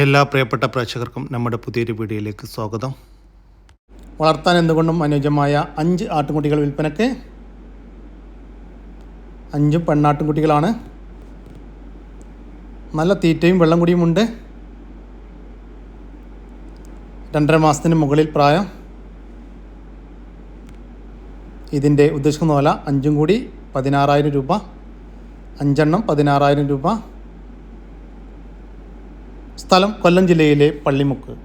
എല്ലാ പ്രിയപ്പെട്ട പ്രേക്ഷകർക്കും നമ്മുടെ പുതിയൊരു വീഡിയോയിലേക്ക് സ്വാഗതം. വളർത്താൻ എന്തുകൊണ്ടും അനുയോജ്യമായ അഞ്ച് ആട്ടുംകുട്ടികൾ വിൽപ്പനയ്ക്ക് അഞ്ചും പെണ്ണാട്ടുംകുട്ടികളാണ്. നല്ല തീറ്റയും വെള്ളം കുടിയുമുണ്ട് രണ്ടര മാസത്തിന് മുകളിൽ പ്രായം. ഇതിന്റെ ഉദ്ദേശിക്കുന്ന വില അഞ്ചും കൂടി പതിനാറായിരം രൂപ. അഞ്ചെണ്ണം പതിനാറായിരം രൂപ. സ്ഥലം കൊല്ലം ജില്ലയിലെ പള്ളിമുക്ക്.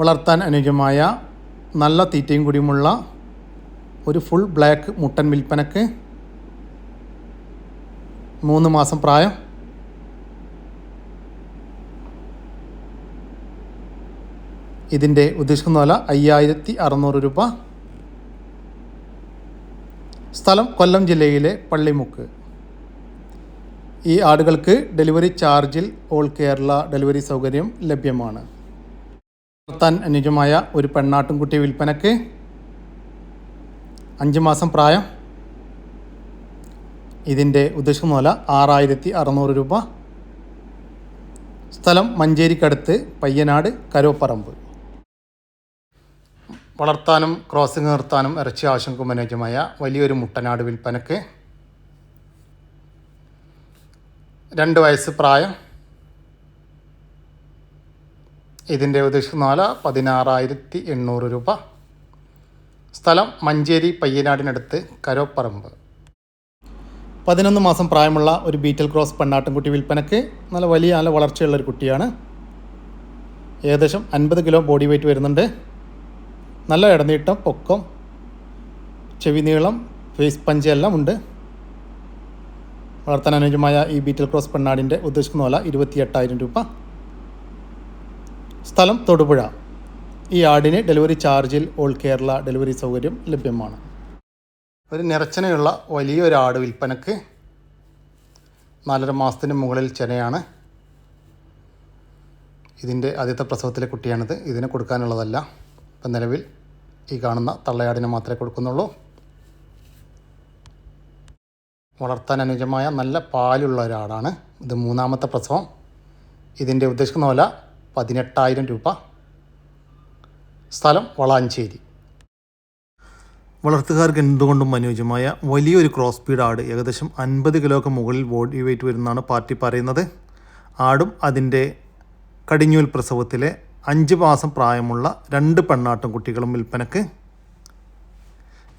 വളർത്താൻ അനുയോജ്യമായ നല്ല തീറ്റയും കൂടിയുമുള്ള ഒരു ഫുൾ ബ്ലാക്ക് മുട്ടൻ വിൽപ്പനക്ക് മൂന്ന് മാസം പ്രായം. ഇതിന്റെ ഉദ്ദേശിക്കുന്ന വില അയ്യായിരത്തി അറുന്നൂറ് രൂപ. സ്ഥലം കൊല്ലം ജില്ലയിലെ പള്ളിമുക്ക്. ഈ ആടുകൾക്ക് ഡെലിവറി ചാർജിൽ ഓൾ കേരള ഡെലിവറി സൗകര്യം ലഭ്യമാണ്. വളർത്താൻ അനുജമായ ഒരു പെണ്ണാട്ടുംകുട്ടി വിൽപ്പനക്ക് അഞ്ച് മാസം പ്രായം. ഇതിന്റെ ഉദ്ദേശിക്കുന്ന വില ആറായിരത്തി അറുന്നൂറ് രൂപ. സ്ഥലം മഞ്ചേരിക്കടുത്ത് പയ്യനാട് കരോപ്പറമ്പ്. വളർത്താനും ക്രോസിംഗ് നിർത്താനും ഇറച്ചി ആവശ്യങ്ങൾക്കും അനുയോജ്യമായ വലിയൊരു മുട്ടനാട് വിൽപ്പനക്ക് രണ്ട് വയസ്സ് പ്രായം. ഇതിന്റെ ഉദ്ദേശിക്കുന്ന പതിനാറായിരത്തി എണ്ണൂറ് രൂപ. സ്ഥലം മഞ്ചേരി പയ്യനാടിനടുത്ത് കരോപ്പറമ്പ്. പതിനൊന്ന് മാസം പ്രായമുള്ള ഒരു ബീറ്റൽ ക്രോസ് പെണ്ണാട്ടുംകുട്ടി വിൽപ്പനക്ക് നല്ല വലിയ നല്ല വളർച്ചയുള്ള ഒരു കുട്ടിയാണ്. ഏകദേശം അൻപത് കിലോ ബോഡി വെയ്റ്റ് വരുന്നുണ്ട്. നല്ല ഇടനീട്ടം പൊക്കം ചെവി നീളം ഫേസ് പഞ്ചെല്ലാം ഉണ്ട്. വളർത്താൻ അനുയോജ്യമായ ഈ ബീറ്റൽ ക്രോസ് പെണ്ണാടിന്റെ ഉദ്ദേശിക്കുന്ന വില ഇരുപത്തിയെട്ടായിരം രൂപ. സ്ഥലം തൊടുപുഴ. ഈ ആടിന് ഡെലിവറി ചാർജിൽ ഓൾ കേരള ഡെലിവറി സൗകര്യം ലഭ്യമാണ്. ഒരു നിറച്ചനയുള്ള വലിയൊരു ആട് വിൽപ്പനക്ക് നാലര മാസത്തിന് മുകളിൽ ചെനയാണ്. ഇതിന്റെ ആദ്യത്തെ പ്രസവത്തിലെ കുട്ടിയാണിത്. ഇതിന് കൊടുക്കാനുള്ളതല്ല. ഇപ്പം നിലവിൽ ഈ കാണുന്ന തള്ളയാടിനെ മാത്രമേ കൊടുക്കുന്നുള്ളൂ. വളർത്താൻ അനുജമായ നല്ല പാലുള്ള ഒരാടാണ് ഇത് മൂന്നാമത്തെ പ്രസവം. ഇതിന്റെ ഉദ്ദേശിക്കുന്ന വില പതിനെട്ടായിരം രൂപ. സ്ഥലം വളാഞ്ചേരി. വളർത്തുകാർക്ക് എന്തുകൊണ്ടും അനുയോജ്യമായ വലിയൊരു ക്രോസ് സ്പീഡ് ആട് ഏകദേശം അൻപത് കിലോക്ക് മുകളിൽ ബോഡി വെയിറ്റ് വരുന്നതാണ് പാർട്ടി പറയുന്നത്. ആടും അതിന്റെ കടിഞ്ഞൂൽ പ്രസവത്തിലെ അഞ്ച് മാസം പ്രായമുള്ള രണ്ട് പെണ്ണാട്ടും കുട്ടികളും വിൽപ്പനക്ക്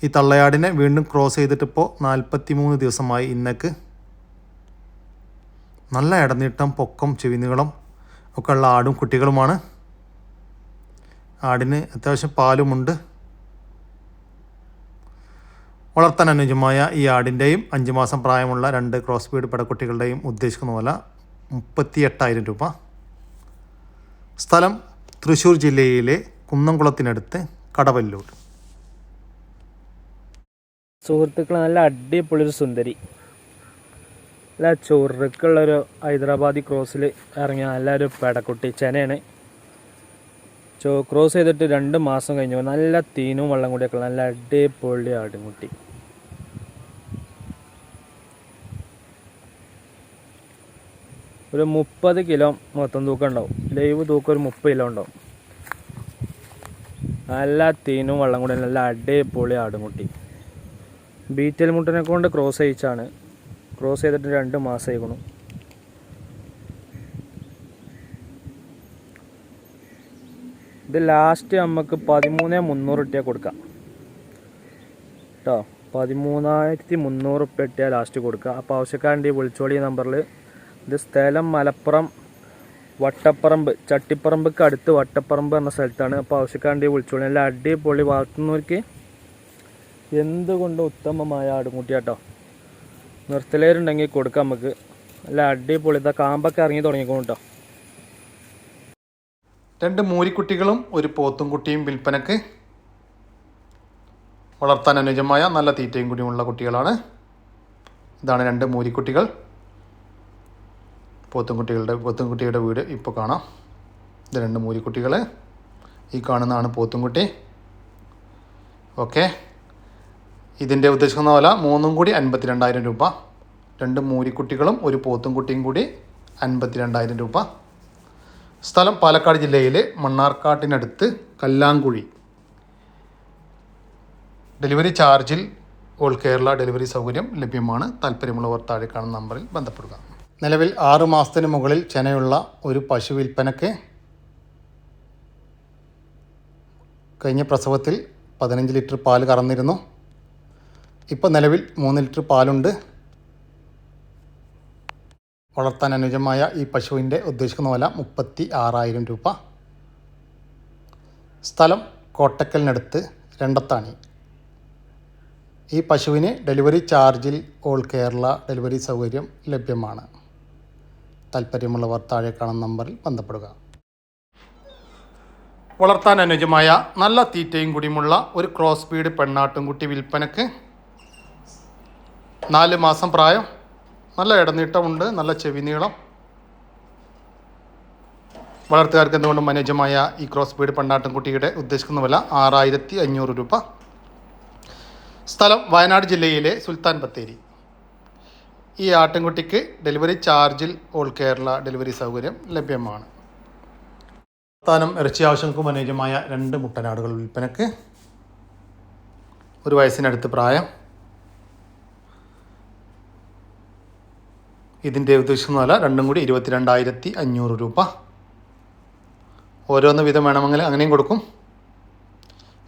ഈ തള്ളയാടിനെ വീണ്ടും ക്രോസ് ചെയ്തിട്ടിപ്പോൾ നാൽപ്പത്തി മൂന്ന് ദിവസമായി ഇന്നക്ക് നല്ല ഇടനീട്ടം പൊക്കം ചെവിനുകളും ഒക്കെ ഉള്ള ആടും കുട്ടികളുമാണ്. ആടിന് അത്യാവശ്യം പാലുമുണ്ട്. വളർത്താൻ അനുയോജ്യമായ ഈ ആടിന്റെയും അഞ്ച് മാസം പ്രായമുള്ള രണ്ട് ക്രോസ് ബീഡ് പടക്കുട്ടികളുടെയും ഉദ്ദേശിക്കുന്ന പോലെ മുപ്പത്തി എട്ടായിരം രൂപ. സ്ഥലം തൃശ്ശൂർ ജില്ലയിലെ കുന്നംകുളത്തിനടുത്ത് കടവല്ലൂർ. സുഹൃത്തുക്കൾ നല്ല അടിപൊളി ഒരു സുന്ദരി. നല്ല ചൊറുക്കുള്ളൊരു ഹൈദരാബാദി ക്രോസിൽ ഇറങ്ങിയ നല്ലൊരു പെടക്കുട്ടി ചെനയാണ്. ചോ ക്രോസ് ചെയ്തിട്ട് രണ്ട് മാസം കഴിഞ്ഞു നല്ല തീനും വെള്ളം കൂടിയൊക്കെ നല്ല അടിപൊളി ആടുംകുട്ടി. ഒരു മുപ്പത് കിലോ മൊത്തം തൂക്കം ഉണ്ടാവും. ലൈവ് തൂക്കം ഒരു മുപ്പത് കിലോ ഉണ്ടാവും. നല്ല തീനും വെള്ളം കൂടി നല്ല അടിപൊളി ആടുംകുട്ടി. ബീറ്റൽ മുട്ടനെ കൊണ്ട് ക്രോസ് അയച്ചാണ് ക്രോസ് ചെയ്തിട്ട് രണ്ട് മാസം ആയിക്കണു ഇത് ലാസ്റ്റ് നമുക്ക് പതിമൂന്ന് മുന്നൂറ് ഇട്ടിയാൽ കൊടുക്കാം. കേട്ടോ പതിമൂന്നായിരത്തി മുന്നൂറ് ഉപ്പ ഇട്ടിയാൽ ലാസ്റ്റ് കൊടുക്കുക അപ്പോൾ ആവശ്യക്കാരന്റെ ഈ വിളിച്ചോളി നമ്പറിൽ ഇത് സ്ഥലം മലപ്പുറം വട്ടപ്പറമ്പ് ചട്ടിപ്പറമ്പ് അടുത്ത് വട്ടപ്പറമ്പ് എന്ന സ്ഥലത്താണ്. അപ്പോൾ ആവശ്യക്കാരന്റെ വിളിച്ചോളി. നല്ല അടിപൊളി വളർത്തുന്നവർക്ക് എന്തുകൊണ്ട് ഉത്തമമായ ആടുംകുട്ടിയാട്ടോ? നിർത്തലേരുണ്ടെങ്കിൽ കൊടുക്കാം നമുക്ക്. നല്ല അടിപൊളി ഇതാ കാമ്പൊക്കെ ഇറങ്ങി തുടങ്ങിക്കോളും കേട്ടോ രണ്ട് മൂരിക്കുട്ടികളും ഒരു പോത്തും കുട്ടിയും വിൽപ്പനക്ക് വളർത്താൻ അനുജമായ നല്ല തീറ്റയും കൂടിയുമുള്ള കുട്ടികളാണ്. ഇതാണ് രണ്ട് മൂരിക്കുട്ടികൾ. പോത്തും കുട്ടികളുടെ പോത്തും കുട്ടിയുടെ വീട് ഇപ്പോൾ കാണാം. ഇത് രണ്ട് മൂരിക്കുട്ടികൾ ഈ കാണുന്നതാണ് പോത്തും കുട്ടി. ഓക്കെ. ഇതിന്റെ ഉദ്ദേശിക്കുന്ന വില മൂന്നും കൂടി അൻപത്തിരണ്ടായിരം രൂപ. രണ്ട് മൂരിക്കുട്ടികളും ഒരു പോത്തും കുട്ടിയും കൂടി അൻപത്തിരണ്ടായിരം രൂപ. സ്ഥലം പാലക്കാട് ജില്ലയിലെ മണ്ണാർക്കാട്ടിനടുത്ത് കല്ലാങ്കുഴി. ഡെലിവറി ചാർജിൽ ഓൾ കേരള ഡെലിവറി സൗകര്യം ലഭ്യമാണ്. താല്പര്യമുള്ളവർ താഴെ കാണുന്ന നമ്പറിൽ ബന്ധപ്പെടുക. നിലവിൽ ആറ് മാസത്തിന് മുകളിൽ ചെനയുള്ള ഒരു പശു വിൽപ്പനയ്ക്ക് കഴിഞ്ഞ പ്രസവത്തിൽ പതിനഞ്ച് ലിറ്റർ പാൽ കറന്നിരുന്നു. ഇപ്പോൾ നിലവിൽ മൂന്ന് ലിറ്റർ പാലുണ്ട്. വളർത്താൻ അനുജമായ ഈ പശുവിന്റെ ഉദ്ദേശിക്കുന്ന വില മുപ്പത്തി ആറായിരം രൂപ. സ്ഥലം കോട്ടക്കലിനടുത്ത് രണ്ടത്താണി. ഈ പശുവിന് ഡെലിവറി ചാർജിൽ ഓൾ കേരള ഡെലിവറി സൗകര്യം ലഭ്യമാണ്. താല്പര്യമുള്ളവർ താഴെ കാണുന്ന നമ്പറിൽ ബന്ധപ്പെടുക. വളർത്താൻ അനുജമായ നല്ല തീറ്റയും കുടിയുമുള്ള ഒരു ക്രോസ് ബീഡ് പെണ്ണാട്ടുംകുട്ടി വിൽപ്പനക്ക് നാല് മാസം പ്രായം. നല്ല ഇടനീട്ടമുണ്ട് നല്ല ചെവി നീളം. വളർത്തുകാർക്ക് എന്തുകൊണ്ടും അനുയോജ്യമായ ഈ ക്രോസ് ബീഡ് പെണ്ണാട്ടുംകുട്ടിയുടെ ഉദ്ദേശിക്കുന്ന വില ആറായിരത്തി അഞ്ഞൂറ് രൂപ. സ്ഥലം വയനാട് ജില്ലയിലെ സുൽത്താൻ ബത്തേരി. ഈ ആട്ടിൻകുട്ടിക്ക് ഡെലിവറി ചാർജിൽ ഓൾ കേരള ഡെലിവറി സൗകര്യം ലഭ്യമാണ്. സ്ഥാനം ഇറച്ചി ആവശ്യങ്ങൾക്കും അനുയോജ്യമായ രണ്ട് മുട്ടനാടുകൾ വിൽപ്പനക്ക്. ഒരു വയസ്സിനടുത്ത് പ്രായം. ഇതിന്റെ ഉദ്ദേശിക്കുന്ന വില രണ്ടും കൂടി ഇരുപത്തിരണ്ടായിരത്തി അഞ്ഞൂറ് രൂപ. ഓരോന്ന് വിധം വേണമെങ്കിൽ അങ്ങനെയും കൊടുക്കും.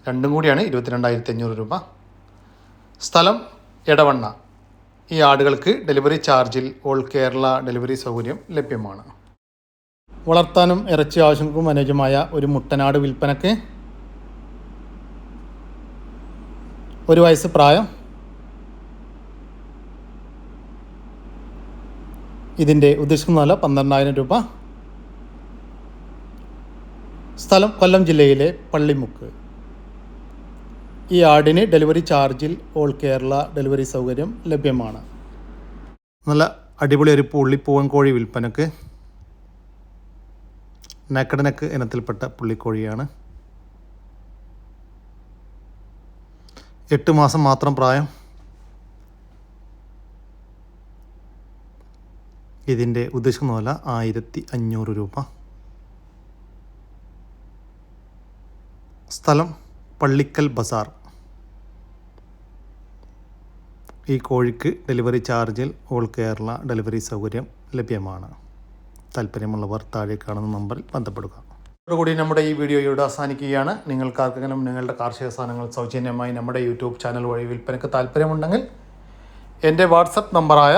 രണ്ടും കൂടിയാണ് ഇരുപത്തിരണ്ടായിരത്തി അഞ്ഞൂറ് രൂപ. സ്ഥലം എടവണ്ണ. ഈ ആടുകൾക്ക് ഡെലിവറി ചാർജിൽ ഓൾ കേരള ഡെലിവറി സൗകര്യം ലഭ്യമാണ്. വളർത്താനും ഇറച്ചി ആവശ്യങ്ങൾക്കും അനുയോജ്യമായ ഒരു മുട്ടനാട് വിൽപ്പനക്ക് ഒരു വയസ്സ് പ്രായം ഇതിന്റെ ഉദ്ദേശിക്കുന്ന വില പന്ത്രണ്ടായിരം രൂപ. സ്ഥലം കൊല്ലം ജില്ലയിലെ പള്ളിമുക്ക്. ഈ ആടിന് ഡെലിവറി ചാർജിൽ ഓൾ കേരള ഡെലിവറി സൗകര്യം ലഭ്യമാണ്. നല്ല അടിപൊളി ഒരു പുള്ളിപ്പൂവൻ കോഴി വിൽപ്പനക്ക്. നെക്കടനക്ക് ഇനത്തിൽപ്പെട്ട പുള്ളിക്കോഴിയാണ്. എട്ട് മാസം മാത്രം പ്രായം. ഇതിന്റെ ഉദ്ദേശിക്കുന്ന വില ആയിരത്തി അഞ്ഞൂറ് രൂപ. സ്ഥലം പള്ളിക്കൽ ബസാർ. ഈ കോഴിക്ക് ഡെലിവറി ചാർജിൽ ഓൾ കേരള ഡെലിവറി സൗകര്യം ലഭ്യമാണ്. താല്പര്യമുള്ളവർ താഴെ കാണുന്ന നമ്പറിൽ ബന്ധപ്പെടുക. കൂടി നമ്മുടെ ഈ വീഡിയോ ഇവിടെ അവസാനിക്കുകയാണ്. നിങ്ങൾക്കാർക്കെങ്കിലും നിങ്ങളുടെ കാർഷിക സാധനങ്ങൾ സൗജന്യമായി നമ്മുടെ യൂട്യൂബ് ചാനൽ വഴി വിൽപ്പനയ്ക്ക് താല്പര്യമുണ്ടെങ്കിൽ എന്റെ വാട്സപ്പ് നമ്പറായ